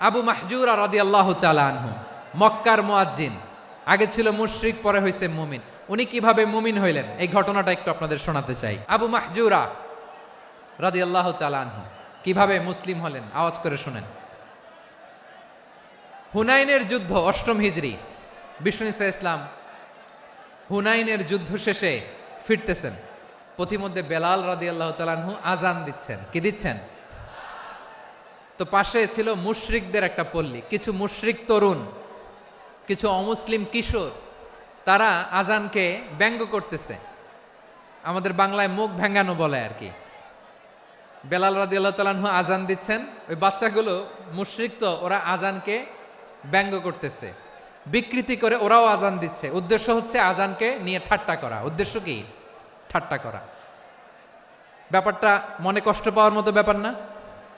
আবু মাহজুরা রাদি আল্লাহ চালানহু মক্কার মোয়াজ্জিন। আগে ছিল মুশরিক, পরে হয়েছে মুমিন। উনি কীভাবে মুমিন হইলেন? এই ঘটনাটা একটু আপনাদের শোনাতে চাই। আবু মাহজুরা রাদি আল্লাহ চালানহু কীভাবে মুসলিম হলেন? আওয়াজ করে শোনেন। হুনাইনের যুদ্ধ, অষ্টম হিজরি। বিষ্ণু ইসা ইসলাম হুনাইনের যুদ্ধ শেষে ফিরতেছেন। পথিমধ্যে বেলাল রাদি আল্লাহ তালানহু আজান দিচ্ছেন। কি দিচ্ছেন? তো পাশে ছিল মুশরিকদের একটা পল্লী, কিছু মুশরিক তরুণ, কিছু অমুসলিম কিশোর, তারা আজানকে ব্যঙ্গ করতেছে। আমাদের বাংলায় মুখ ভেঙ্গানো বলে আর কি। বেলাল রাদি আল্লাহ আজান দিচ্ছেন, ওই বাচ্চাগুলো মুশরিক তো, ওরা আজানকে ব্যঙ্গ করতেছে। বিকৃতি করে ওরাও আজান দিচ্ছে। উদ্দেশ্য হচ্ছে আজানকে নিয়ে ঠাট্টা করা। উদ্দেশ্য কি? ঠাট্টা করা। ব্যাপারটা মনে কষ্ট পাওয়ার মতো ব্যাপার না।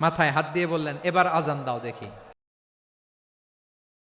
মাথায় হাত দিয়ে বললেন এবার আজান দাও দেখি।